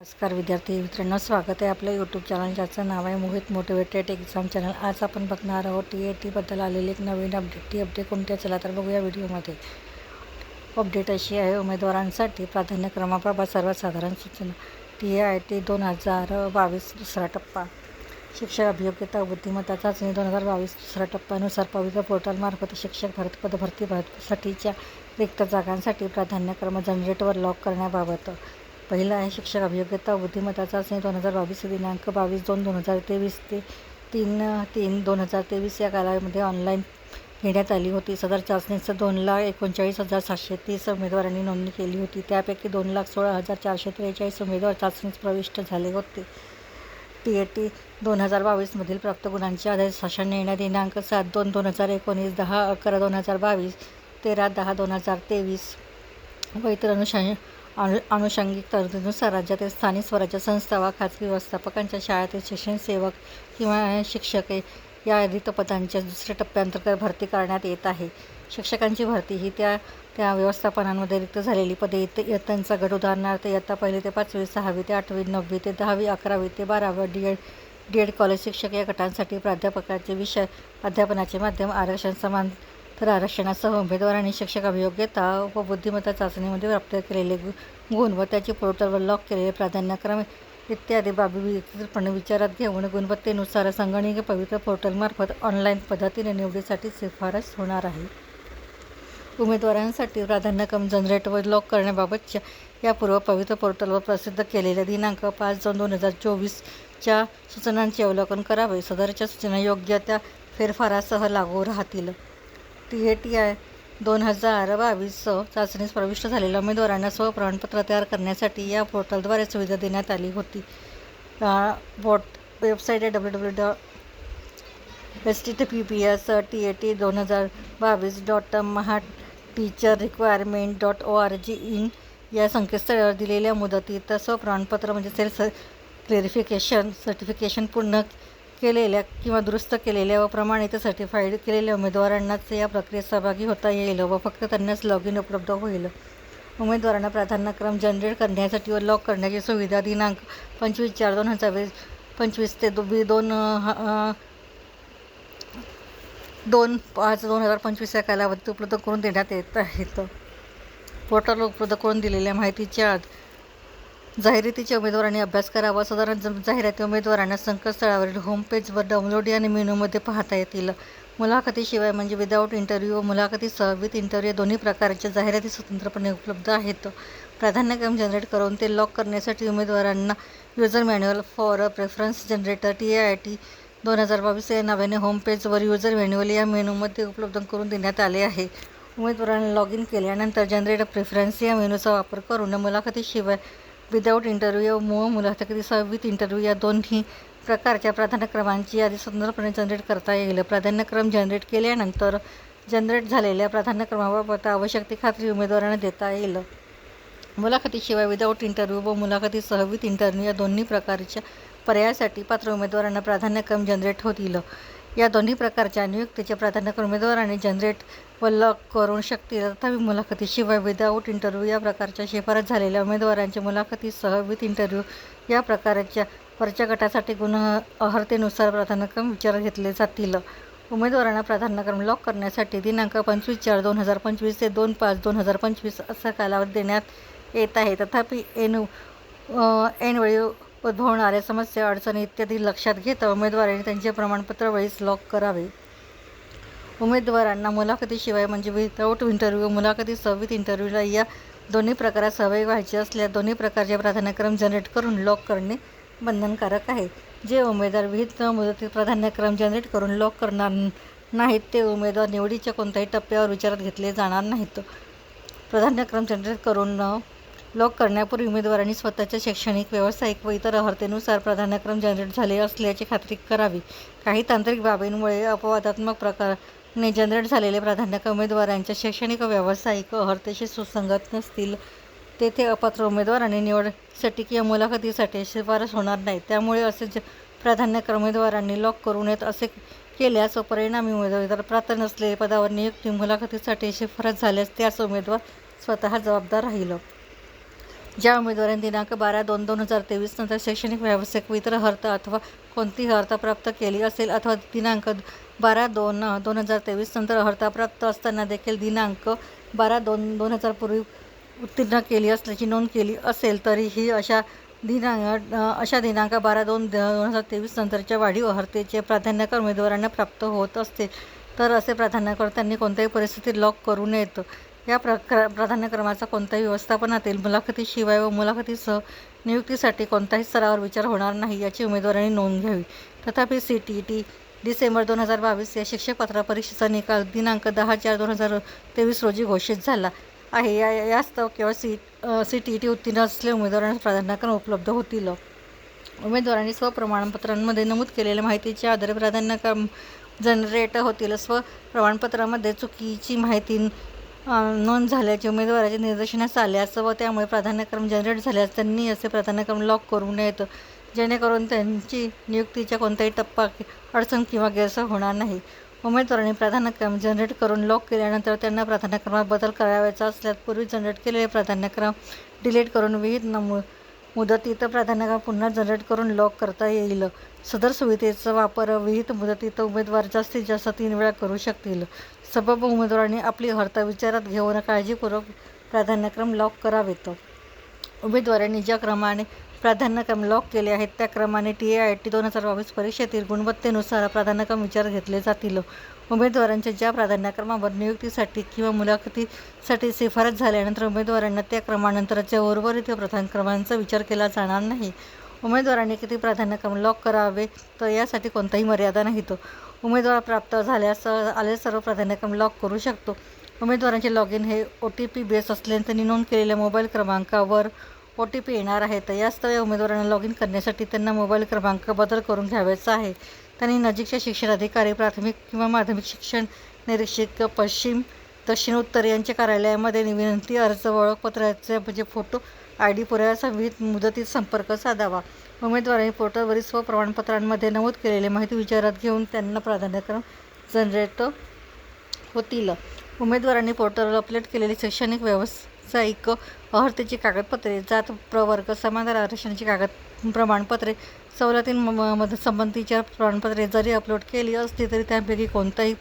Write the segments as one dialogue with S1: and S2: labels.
S1: नमस्कार विद्यार्थी मित्रांनो स्वागत आहे आपल्या यूट्यूब चॅनल ज्याचं नाव आहे मोहित मोटिवेटेड एक्झाम चॅनल आज आपण बघणार आहोत टी ए टीबद्दल आलेली एक नवीन अपडेट टी अपडेट कोणती चला तर बघूया व्हिडिओमध्ये. अपडेट अशी आहे उमेदवारांसाठी प्राधान्यक्रमाबाबत सर्वसाधारण सूचना. टी ए आय टी दोन हजार बावीस दुसरा टप्पा. शिक्षक अभियोग्यता बुद्धिमत्ता चाचणी दोन हजार बावीस दुसरा टप्प्यानुसार पवित्र पोर्टलमार्फत शिक्षक भरती पदभरती भरतीसाठीच्या रिक्त जागांसाठी प्राधान्यक्रम जनरेटवर लॉक करण्याबाबत. पहिला आहे शिक्षक अभियोग्यता व बुद्धिमत्ता चाचणी दोन हजार बावीस दिनांक बावीस दोन दोन हजार तेवीस ते तीन तीन दोन हजार तेवीस या कालावधीमध्ये ऑनलाईन घेण्यात आली होती. सदर चाचणीचं दोन लाख एकोणचाळीस हजार सातशे तीस उमेदवारांनी नोंदणी केली होती. त्यापैकी दोन लाख सोळा हजार चारशे त्रेचाळीस उमेदवार चाचणीस प्रविष्ट झाले होते. टी ए टी दोन हजार बावीसमधील प्राप्त गुणांच्या आधारे शासन निर्णय दिनांक सात दोन दोन हजार एकोणीस दहा अकरा दोन हजार बावीस तेरा दहा दोन हजार तेवीस व इतर अनुषंग अनु अनुषंगिक तरतुदीनुसार राज्यातील स्थानिक स्वराज्य संस्था वा खाजगी व्यवस्थापकांच्या शाळेतील शिक्षण सेवक किंवा शिक्षक या रिक्त पदांच्या दुसऱ्या टप्प्यांतर्गत भरती करण्यात येत आहे. शिक्षकांची भरती ही त्या त्या व्यवस्थापनांमध्ये रिक्त झालेली पदे इथे इयत्तांचा गट. उदाहरणार्थ इयत्ता पहिली ते पाचवी सहावी ते आठवी नववी ते दहावी अकरावी ते बारावी D Ed D Ed college शिक्षक या गटांसाठी प्राध्यापकाचे विषय अध्यापनाचे माध्यम आरक्षण समान तर आरक्षणासह उमेदवारांनी शिक्षक अभियोग्यता व बुद्धिमत्ता चाचणीमध्ये प्राप्त केलेले गु गुण व त्याची पोर्टलवर लॉक केलेले प्राधान्यक्रम इत्यादी बाबी विस्तृतपणे विचारात घेऊन गुणवत्तेनुसार संगणकीय पवित्र पोर्टलमार्फत ऑनलाईन पद्धतीने निवडीसाठी शिफारस होणार आहे. उमेदवारांसाठी प्राधान्यक्रम जनरेट व लॉक करण्याबाबतच्या यापूर्व पवित्र पोर्टलवर प्रसिद्ध केलेल्या दिनांक पाच दोन दोन हजार चोवीसच्या सूचनांचे अवलोकन करावे. सदरच्या सूचना योग्य त्या फेरफारासह लागू राहतील. टी ए टी आय दोन हजार बावीस चाचणीस प्रविष्ट झालेल्या उमेदवारांना स्वप्रमाणपत्र तयार करण्यासाठी या पोर्टलद्वारे सुविधा देण्यात आली होती. पोर्ट वेबसाईट आहे W W dot S T T P P S T A T दोन हजार बावीस dot Maha teacher requirement dot O R G in या संकेतस्थळावर दिलेल्या मुदतीत स्वप्रमाणपत्र म्हणजे सेल्फ क्लेरिफिकेशन सर्टिफिकेशन पूर्ण केलेल्या किंवा दुरुस्त केलेल्या व प्रमाणित सर्टिफाईड केलेल्या उमेदवारांनाच या प्रक्रियेत सहभागी होता येईल व फक्त त्यांनाच लॉग इन उपलब्ध होईल. उमेदवारांना प्राधान्यक्रम जनरेट करण्यासाठी व लॉग करण्याची सुविधा दिनांक पंचवीस चार दोन हजार वीस पंचवीस ते दो बी दोन दोन पाच दोन हजार पंचवीस या कालावधीत उपलब्ध करून देण्यात येत आहेत. पोर्टल उपलब्ध करून दिलेल्या माहितीच्या जाहिरातीच्या उमेदवारांनी अभ्यास करावा. साधारण जाहिराती उमेदवारांना संकेतस्थळावरील होमपेजवर डाउनलोड आणि मेनूमध्ये पाहता येतील. मुलाखतीशिवाय म्हणजे विदाऊट इंटरव्ह्यू व मुलाखतीसह विथ इंटरव्ह्यू दोन्ही प्रकारच्या जाहिराती स्वतंत्रपणे उपलब्ध आहेत. प्राधान्यक्रम जनरेट करून ते लॉक करण्यासाठी उमेदवारांना user manual for preference generator T I I T दोन हजार बावीस या नावाने होमपेजवर युजर मॅन्युअल या मेनूमध्ये उपलब्ध करून देण्यात आले आहे. उमेदवारांना लॉग इन केल्यानंतर जनरेट प्रेफरन्स या मेनूचा वापर करून मुलाखतीशिवाय विदाऊट इंटरव्ह्यू व मुलाखतीसह विथ इंटरव्ह्यू या दोन्ही प्रकारच्या प्राधान्यक्रमांची यादी स्वतंत्रपणे जनरेट करता येईल. प्राधान्यक्रम जनरेट केल्यानंतर जनरेट झालेल्या प्राधान्यक्रमाबाबत आवश्यक ती खात्री उमेदवारांना देता येईल. मुलाखतीशिवाय विदाऊट इंटरव्ह्यू व मुलाखतीसह विथ इंटरव्ह्यू या दोन्ही प्रकारच्या पर्यायासाठी पात्र उमेदवारांना प्राधान्यक्रम जनरेट होतील. या दोन्ही प्रकारच्या नियुक्तीचे प्राधान्यक्रम उमेदवारांनी जनरेट व लॉक करू शकतील. तथापि मुलाखतीशिवाय विदाऊट इंटरव्ह्यू या प्रकारच्या शिफारस झालेल्या उमेदवारांच्या मुलाखतीसह विथ इंटरव्ह्यू या प्रकारच्या वरच्या गटासाठी गुण अर्हतेनुसार प्राधान्यक्रम विचारात घेतले जातील. उमेदवारांना प्राधान्यक्रम लॉक करण्यासाठी दिनांक पंचवीस चार दोन हजार पंचवीस ते दोन पाच दोन हजार पंचवीस असा कालावधी देण्यात येत आहे. तथापि एन एनवेळी उद्भवणाऱ्या समस्या अडचणी इत्यादी लक्षात घेता उमेदवारांनी त्यांचे प्रमाणपत्र वेळीच लॉक करावे. उमेदवारांना मुलाखतीशिवाय म्हणजे विदाऊट इंटरव्ह्यू मुलाखतीसह विथ इंटरव्ह्यूला या दोन्ही प्रकारात सहभागी व्हायचे असल्यास दोन्ही प्रकारचे प्राधान्यक्रम जनरेट करून लॉक करणे बंधनकारक आहे. जे उमेदवार विहित मुदतीत प्राधान्यक्रम जनरेट करून लॉक करणार नाहीत ते उमेदवार निवडीच्या कोणत्याही टप्प्यावर विचारात घेतले जाणार नाहीत. प्राधान्यक्रम जनरेट करून लॉक करण्यापूर्वी उमेदवारांनी स्वतःच्या शैक्षणिक व्यावसायिक व इतर अर्हतेनुसार प्राधान्यक्रम जनरेट झाले असल्याची खात्री करावी. काही तांत्रिक बाबींमुळे अपवादात्मक प्रकाराने जनरेट झालेले प्राधान्यक्रम उमेदवारांच्या शैक्षणिक व व्यावसायिक अर्हतेशी सुसंगत नसतील तेथे अपात्र उमेदवारांनी निवडीसाठी किंवा मुलाखतीसाठी शिफारस होणार नाही. त्यामुळे असे ज प्राधान्यक्रम उमेदवारांनी लॉक करू नयेत असे केल्यास परिणामी उमेदवार प्राप्त नसलेले पदावर नियुक्ती मुलाखतीसाठी शिफारस झाल्यास त्यास उमेदवार स्वतः जबाबदार राहिलं. ज्या उमेदवारांनी दिनांक बारा दोन दोन हजार तेवीस नंतर शैक्षणिक व्यावसायिक वितरण अर्थ अर्हता अथवा कोणतीही अर्हता प्राप्त केली असेल अथवा दिनांक बारा दोन दोन हजार तेवीस नंतर अर्था प्राप्त असताना देखील दिनांक बारा दोन दोन हजार पूर्वी उत्तीर्ण केली असल्याची नोंद केली असेल तरीही अशा दिनांक अशा दिनांक बारा दोन दोन हजार तेवीस नंतरच्या वाढीव अर्हतेचे प्राधान्यकर उमेदवारांना प्राप्त होत असते तर असे प्राधान्यकर त्यांनी कोणत्याही परिस्थितीत लॉक करू नयेत. या प्रकार प्राधान्यक्रमाचा कोणत्याही व्यवस्थापनातील मुलाखतीशिवाय व मुलाखतीसह नियुक्तीसाठी कोणत्याही स्तरावर विचार होणार नाही याची उमेदवारांनी नोंद घ्यावी. तथापि C T E T December दोन हजार बावीस या शिक्षक पात्र परीक्षेचा निकाल दिनांक दहा चार दोन हजार तेवीस रोजी घोषित झाला आहे. या यास्तव केवळ C C T E T उत्तीर्ण असलेल्या उमेदवारांना प्राधान्यक्रम उपलब्ध होतील. उमेदवारांनी स्वप्रमाणपत्रांमध्ये नमूद केलेल्या माहितीच्या आधारे प्राधान्यक्रम जनरेट होतील. स्व प्रमाणपत्रामध्ये चुकीची माहिती नोंद झाल्याचे उमेदवाराच्या निदर्शनास आल्यास व त्यामुळे प्राधान्यक्रम जनरेट झाल्यास त्यांनी असे प्राधान्यक्रम लॉक करू नयेत जेणेकरून त्यांची नियुक्तीच्या कोणताही टप्पा अडचण किंवा गैरसोय होणार नाही. उमेदवारांनी प्राधान्यक्रम जनरेट करून लॉक केल्यानंतर त्यांना प्राधान्यक्रमात बदल करावयाचा असल्यास पूर्वी जनरेट केलेले प्राधान्यक्रम डिलीट करून विहित नमू मुदतीत प्राधान्यक्रम पुन्हा जनरेट करून लॉक करता येईल. सदर सुविधेचा वापर विहित मुदतीत उमेदवार जास्तीत जास्त तीन वेळा करू शकतील. सबब उमेदवारांनी आपली अर्हता विचारात घेऊन काळजीपूर्वक प्राधान्यक्रम लॉक करावेत. उमेदवारांनी ज्या क्रमाने प्राधान्यक्रम लॉक केले आहेत त्या क्रमाने टी ए आय टी दोन हजार बावीस परीक्षेतील गुणवत्तेनुसार प्राधान्यक्रम विचार घेतले जातील. उमेदवारांच्या ज्या प्राधान्यक्रमावर नियुक्तीसाठी किंवा मुलाखतीसाठी शिफारस झाल्यानंतर उमेदवारांना त्या क्रमानंतरच्या उर्वरित प्राधान्यक्रमांचा विचार केला जाणार नाही. उमेदवारांनी किती प्राधान्यक्रम लॉक करावे तर यासाठी कोणताही मर्यादा नाहीत उमेदवार प्राप्त झाल्यास आले सर्व प्राधान्यक्रम लॉक करू शकतो. उमेदवारांचे लॉग इन हे ओ टी पी बेस असल्याने त्यांनी नोंद केलेल्या मोबाईल क्रमांकावर ओ टी पी येणार आहेत यास्तव या उमेदवारांना लॉग इन करण्यासाठी त्यांना मोबाईल क्रमांक बदल करून घ्यावायचा आहे. त्यांनी नजीकच्या शिक्षण अधिकारी प्राथमिक किंवा माध्यमिक शिक्षण निरीक्षक पश्चिम दक्षिण उत्तर यांच्या कार्यालयामध्ये विनंती अर्ज ओळखपत्राचे म्हणजे फोटो आय डी पुराव्याचा विविध मुदतीत संपर्क साधावा. उमेदवारांनी पोर्टलवरील स्वप्रमाणपत्रांमध्ये नमूद केलेली माहिती विचारात घेऊन त्यांना प्राधान्यक्रम जनरेट होतील. उमेदवारांनी पोर्टलवर अपलोड केलेली शैक्षणिक व्यावसायिक अहर्तेची कागदपत्रे जात प्रवर्ग समाधान आरक्षणाची कागद प्रमाणपत्रे सवलतीं संबंधीच्या प्रमाणपत्रे जरी अपलोड केली असली तरी त्यापैकी कोणत्याही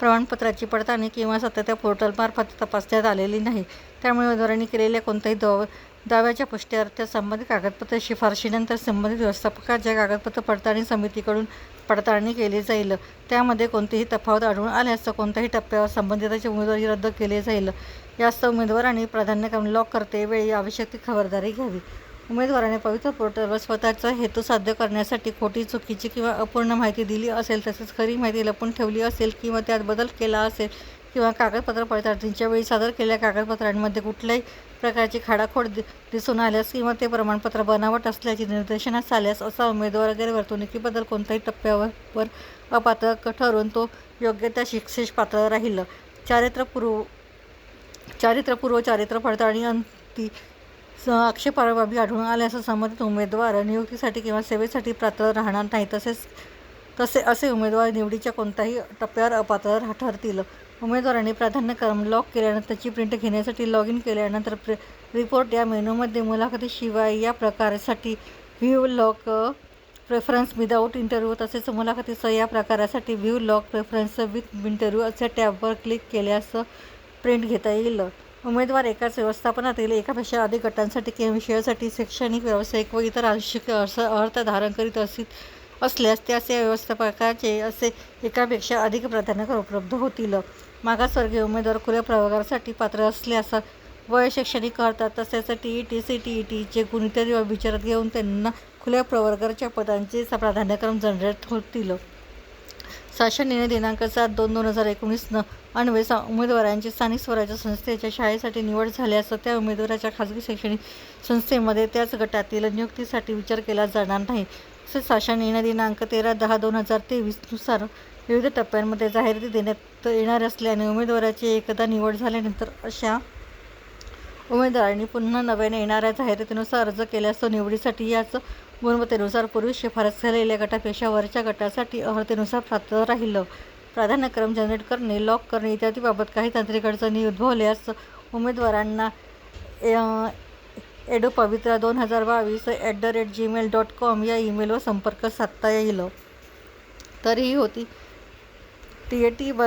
S1: प्रमाणपत्राची पडताळणी किंवा सत्य पोर्टलमार्फत तपासण्यात आलेली नाही. त्यामुळे उमेदवारांनी केलेल्या कोणत्याही दाव दाव्याच्या पुष्टीअर्थ संबंधित कागदपत्र शिफारशीनंतर संबंधित व्यवस्थापकाच्या कागदपत्र पडताळणी समितीकडून पडताळणी केली जाईल त्यामध्ये कोणतीही तफावत आढळून आल्यास कोणत्याही टप्प्यावर संबंधिताची उमेदवारी रद्द केली जाईल. यास्तव उमेदवारांनी प्राधान्यक्रम लॉक करते वेळी आवश्यक ती खबरदारी घ्यावी. उमेदवाराने पवित्र पोर्टलवर स्वतःचा हेतू साध्य करण्यासाठी खोटी चुकीची किंवा अपूर्ण माहिती दिली असेल तसेच खरी माहिती लपून ठेवली असेल किंवा त्यात बदल केला असेल किंवा कागदपत्र पडताळणीच्या वेळी सादर केलेल्या कागदपत्रांमध्ये कुठल्याही प्रकारची खाडाखोड दि दिसून आल्यास किंवा ते प्रमाणपत्र बनावट असल्याची निदर्शनास आल्यास असा उमेदवार गैरवर्तणुकीबद्दल कोणत्याही टप्प्यावर वर अपात्र ठरून तो योग्य त्या शिक्षेस पात्र राहिलं. चारित्र्यपूर्व चारित्र्यपूर्व चारित्र्य पडताळणी अंती आक्षेपार्ह बाबी आढळून आल्यास संबंधित उमेदवार नियुक्तीसाठी किंवा सेवेसाठी पात्र राहणार नाही तसेच तसे असे उमेदवार निवडीच्या कोणत्याही टप्प्यावर अपात्र ठरतील. उमेदवारांनी प्राधान्यक्रम लॉक केल्यानंतर त्याची प्रिंट घेण्यासाठी लॉग इन केल्यानंतर प्रे रिपोर्ट या मेनूमध्ये मुलाखतीशिवाय या प्रकारासाठी view lock preference without interview तसेच मुलाखतीसह या प्रकारासाठी view lock preference with interview अशा टॅबवर क्लिक केल्यास प्रिंट घेता येईल. उमेदवार एकाच व्यवस्थापनातील एकापेक्षा अधिक गटांसाठी किंवा विषयासाठी शैक्षणिक व्यावसायिक व इतर आवश्यक अर्थ धारण करीत असतील असल्यास त्यास व्यवस्थापकाचे असे एकापेक्षा अधिक प्राधान्य उपलब्ध होतील. मागासवर्गीय उमेदवार खुल्या प्रवर्गासाठी पात्र असल्यास वय शैक्षणिक करतात तसेच T E T C T E टीचे गुण इत्यादी विचारात घेऊन त्यांना खुल्या प्रवर्गाच्या पदांचे प्राधान्यक्रम जनरेट होतील. शासन निर्णय दिनांक सात दोन दोन हजार एकोणीसनं अन्वय सा उमेदवारांची स्थानिक स्वराज्य संस्थेच्या शाळेसाठी निवड झाल्यास त्या उमेदवाराच्या खाजगी शैक्षणिक संस्थेमध्ये त्याच गटातील नियुक्तीसाठी विचार केला जाणार नाही. तसेच शासन निर्णय दिनांक तेरा दहा दोन हजार तेवीसनुसार विविध टप्प्यांमध्ये जाहिराती देण्यात येणार असल्याने उमेदवाराची एकदा निवड झाल्यानंतर अशा उमेदवारांनी पुन्हा नव्याने येणाऱ्या जाहिरातीनुसार अर्ज केल्यास तो निवडीसाठी याच गुणवत्तेनुसार पूर्वी शिफारस झालेल्या गटापेक्षा वरच्या गटासाठी अर्हतेनुसार प्राप्त राहिलं. प्राधान्यक्रम जनरेट करणे लॉक करणे इत्यादीबाबत काही तांत्रिक अडचणी उद्भवल्यास उमेदवारांना एडो पवित्रा दोन हजार बावीस at the rate Gmail dot com या ईमेलवर संपर्क साधता येईल. तर ही होती. टी ए टी ब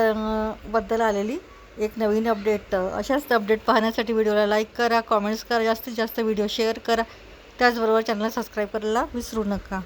S1: बद्दल आलेली एक नवीन अपडेट अशाच अपडेट पाहण्यासाठी व्हिडिओला लाईक करा कॉमेंट्स करा जास्तीत जास्त व्हिडिओ शेअर करा. त्याचबरोबर चॅनलला सबस्क्राईब करायला विसरू नका.